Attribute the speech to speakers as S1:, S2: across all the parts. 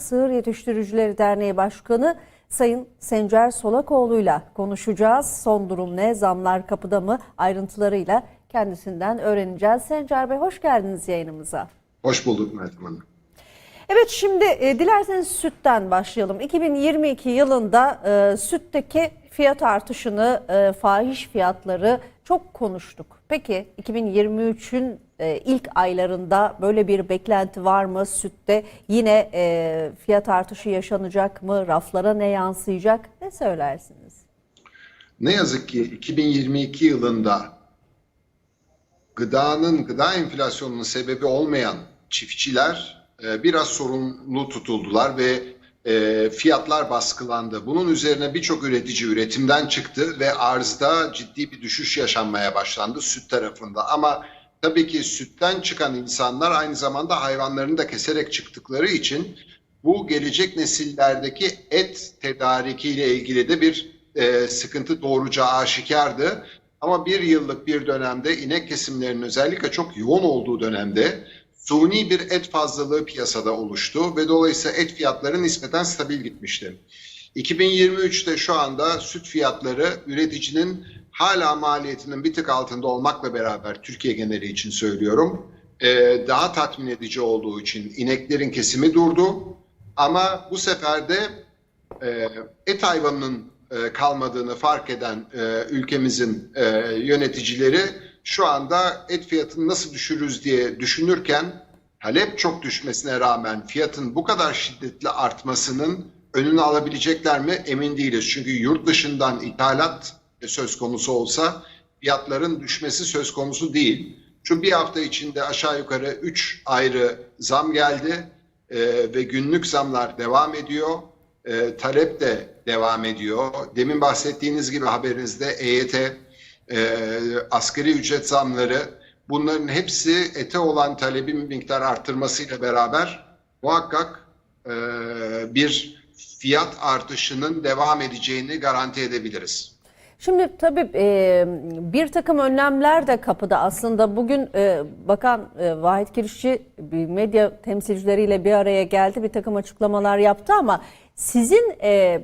S1: Sığır Yetiştiricileri Derneği Başkanı Sayın Sencer Solakoğlu'yla konuşacağız. Son durum ne? Zamlar kapıda mı? Ayrıntılarıyla kendisinden öğreneceğiz. Sencer Bey hoş geldiniz yayınımıza.
S2: Hoş bulduk Meltem Hanım.
S1: Evet şimdi e, dilerseniz sütten başlayalım. 2022 yılında e, sütteki fiyat artışını, e, fahiş fiyatları çok konuştuk. Peki 2023'ün e, ilk aylarında böyle bir beklenti var mı sütte? Yine e, fiyat artışı yaşanacak mı? Raflara ne yansıyacak? Ne söylersiniz?
S2: Ne yazık ki 2022 yılında gıdanın, gıda enflasyonunun sebebi olmayan çiftçiler e, biraz sorumlu tutuldular ve e, fiyatlar baskılandı. Bunun üzerine birçok üretici üretimden çıktı ve arzda ciddi bir düşüş yaşanmaya başlandı süt tarafında. Ama tabii ki sütten çıkan insanlar aynı zamanda hayvanlarını da keserek çıktıkları için bu gelecek nesillerdeki et tedarikiyle ilgili de bir e, sıkıntı doğuracağı aşikardı. Ama bir yıllık bir dönemde inek kesimlerinin özellikle çok yoğun olduğu dönemde suni bir et fazlalığı piyasada oluştu ve dolayısıyla et fiyatları nispeten stabil gitmişti. 2023'te şu anda süt fiyatları üreticinin hala maliyetinin bir tık altında olmakla beraber Türkiye geneli için söylüyorum e, daha tatmin edici olduğu için ineklerin kesimi durdu. Ama bu sefer de e, et hayvanının e, kalmadığını fark eden e, ülkemizin yöneticileri şu anda et fiyatını nasıl düşürürüz diye düşünürken talep çok düşmesine rağmen fiyatın bu kadar şiddetli artmasının önünü alabilecekler mi emin değiliz. Çünkü yurt dışından ithalat söz konusu olsa fiyatların düşmesi söz konusu değil. Şu bir hafta içinde aşağı yukarı 3 ayrı zam geldi e, ve günlük zamlar devam ediyor. E, talep de devam ediyor. Demin bahsettiğiniz gibi haberinizde EYT, e, asgari ücret zamları bunların hepsi ete olan talebin miktar arttırmasıyla beraber muhakkak e, bir fiyat artışının devam edeceğini garanti edebiliriz.
S1: Şimdi tabii e, bir takım önlemler de kapıda aslında bugün e, Bakan e, Vahit Kirişçi medya temsilcileriyle bir araya geldi bir takım açıklamalar yaptı ama sizin e,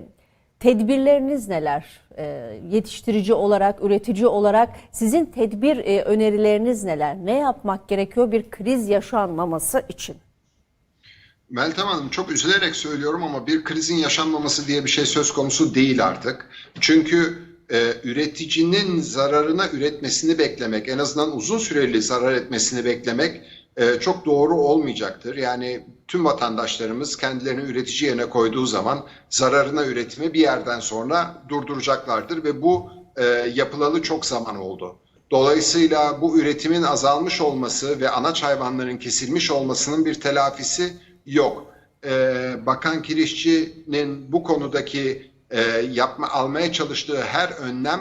S1: tedbirleriniz neler? E, yetiştirici olarak, üretici olarak sizin tedbir e, önerileriniz neler? Ne yapmak gerekiyor bir kriz yaşanmaması için?
S2: Meltem Hanım çok üzülerek söylüyorum ama bir krizin yaşanmaması diye bir şey söz konusu değil artık. Çünkü e, üreticinin zararına üretmesini beklemek, en azından uzun süreli zarar etmesini beklemek e, çok doğru olmayacaktır. Yani tüm vatandaşlarımız kendilerini üretici yerine koyduğu zaman zararına üretimi bir yerden sonra durduracaklardır ve bu e, yapılalı çok zaman oldu. Dolayısıyla bu üretimin azalmış olması ve anaç hayvanların kesilmiş olmasının bir telafisi yok. Ee, Bakan Kirişçi'nin bu konudaki e, yapma almaya çalıştığı her önlem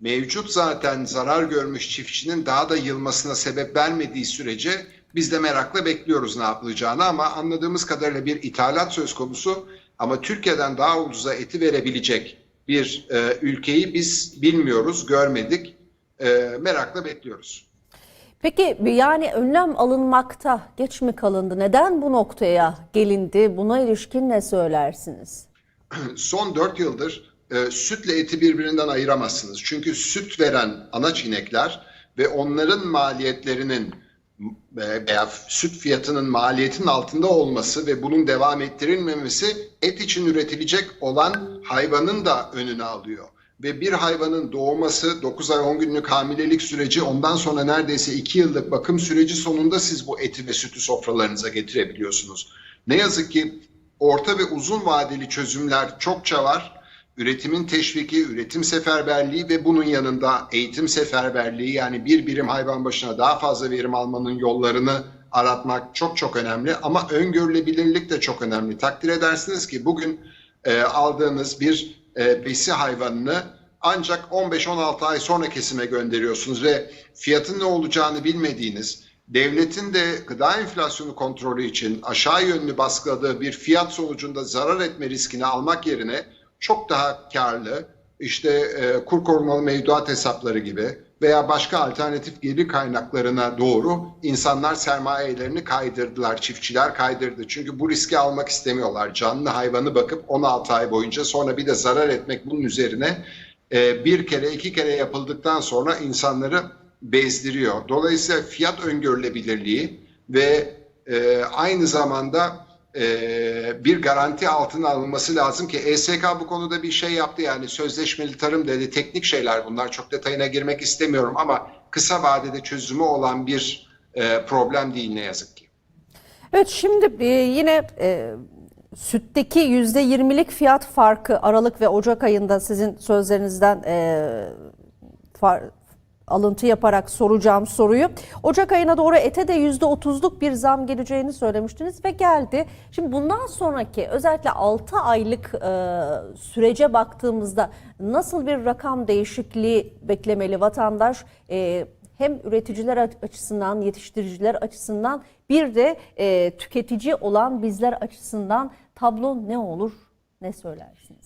S2: mevcut zaten zarar görmüş çiftçinin daha da yılmasına sebep vermediği sürece biz de merakla bekliyoruz ne yapılacağını ama anladığımız kadarıyla bir ithalat söz konusu ama Türkiye'den daha ucuza eti verebilecek bir e, ülkeyi biz bilmiyoruz, görmedik. E, merakla bekliyoruz.
S1: Peki yani önlem alınmakta geç mi kalındı? Neden bu noktaya gelindi? Buna ilişkin ne söylersiniz?
S2: son 4 yıldır e, sütle eti birbirinden ayıramazsınız. Çünkü süt veren anaç inekler ve onların maliyetlerinin e, veya süt fiyatının maliyetin altında olması ve bunun devam ettirilmemesi et için üretilecek olan hayvanın da önünü alıyor. Ve bir hayvanın doğması 9 ay 10 günlük hamilelik süreci ondan sonra neredeyse 2 yıllık bakım süreci sonunda siz bu eti ve sütü sofralarınıza getirebiliyorsunuz. Ne yazık ki orta ve uzun vadeli çözümler çokça var. Üretimin teşviki, üretim seferberliği ve bunun yanında eğitim seferberliği yani bir birim hayvan başına daha fazla verim almanın yollarını aratmak çok çok önemli. Ama öngörülebilirlik de çok önemli. Takdir edersiniz ki bugün e, aldığınız bir e, besi hayvanını ancak 15-16 ay sonra kesime gönderiyorsunuz ve fiyatın ne olacağını bilmediğiniz, devletin de gıda enflasyonu kontrolü için aşağı yönlü baskıladığı bir fiyat sonucunda zarar etme riskini almak yerine çok daha karlı işte e, kur korumalı mevduat hesapları gibi veya başka alternatif gelir kaynaklarına doğru insanlar sermayelerini kaydırdılar, çiftçiler kaydırdı. Çünkü bu riski almak istemiyorlar. Canlı hayvanı bakıp 16 ay boyunca sonra bir de zarar etmek bunun üzerine e, bir kere iki kere yapıldıktan sonra insanları bezdiriyor. Dolayısıyla fiyat öngörülebilirliği ve e, aynı zamanda e, bir garanti altına alınması lazım ki ESK bu konuda bir şey yaptı yani sözleşmeli tarım dedi teknik şeyler bunlar çok detayına girmek istemiyorum ama kısa vadede çözümü olan bir e, problem değil ne yazık ki.
S1: Evet şimdi e, yine e, sütteki yüzde yirmilik fiyat farkı Aralık ve Ocak ayında sizin sözlerinizden e, far- alıntı yaparak soracağım soruyu. Ocak ayına doğru ete de yüzde otuzluk bir zam geleceğini söylemiştiniz ve geldi. Şimdi bundan sonraki özellikle 6 aylık e, sürece baktığımızda nasıl bir rakam değişikliği beklemeli vatandaş? E, hem üreticiler açısından, yetiştiriciler açısından bir de e, tüketici olan bizler açısından tablo ne olur, ne söylersiniz?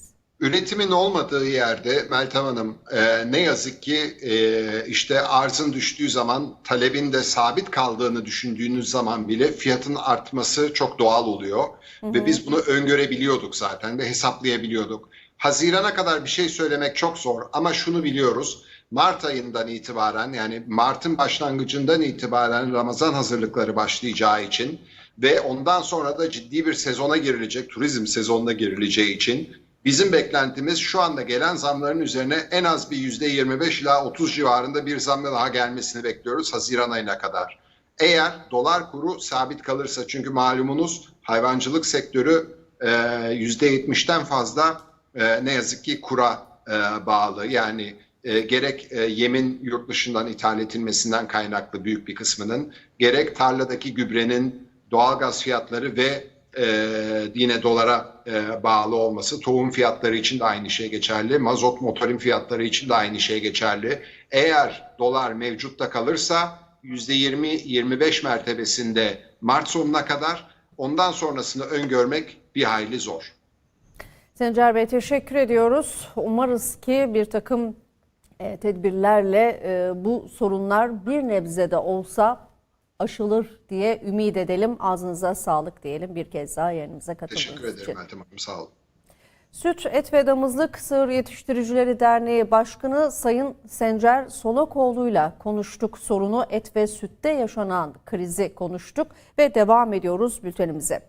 S2: Üretimin olmadığı yerde Meltem Hanım e, ne yazık ki e, işte arzın düştüğü zaman talebin de sabit kaldığını düşündüğünüz zaman bile fiyatın artması çok doğal oluyor. Ve biz bunu öngörebiliyorduk zaten ve hesaplayabiliyorduk. Hazirana kadar bir şey söylemek çok zor ama şunu biliyoruz. Mart ayından itibaren yani Mart'ın başlangıcından itibaren Ramazan hazırlıkları başlayacağı için ve ondan sonra da ciddi bir sezona girilecek, turizm sezonuna girileceği için bizim beklentimiz şu anda gelen zamların üzerine en az bir yüzde 25 ila 30 civarında bir zam daha gelmesini bekliyoruz Haziran ayına kadar. Eğer dolar kuru sabit kalırsa çünkü malumunuz hayvancılık sektörü e, yüzde 70'ten fazla e, ne yazık ki kura e, bağlı. Yani gerek yemin yurt dışından ithal edilmesinden kaynaklı büyük bir kısmının gerek tarladaki gübrenin doğalgaz fiyatları ve e, yine dolara e, bağlı olması tohum fiyatları için de aynı şey geçerli. Mazot motorin fiyatları için de aynı şey geçerli. Eğer dolar mevcutta kalırsa %20-25 mertebesinde Mart sonuna kadar ondan sonrasını öngörmek bir hayli zor.
S1: Sencer Bey teşekkür ediyoruz. Umarız ki bir takım e, tedbirlerle e, bu sorunlar bir nebze de olsa aşılır diye ümit edelim. Ağzınıza sağlık diyelim bir kez daha yayınımıza katıldığınız
S2: Teşekkür ederim
S1: için.
S2: Meltem Hanım sağ olun.
S1: Süt, Et ve Damızlık Sığır Yetiştiricileri Derneği Başkanı Sayın Sencer Solokoğlu'yla konuştuk. Sorunu et ve sütte yaşanan krizi konuştuk ve devam ediyoruz bültenimize.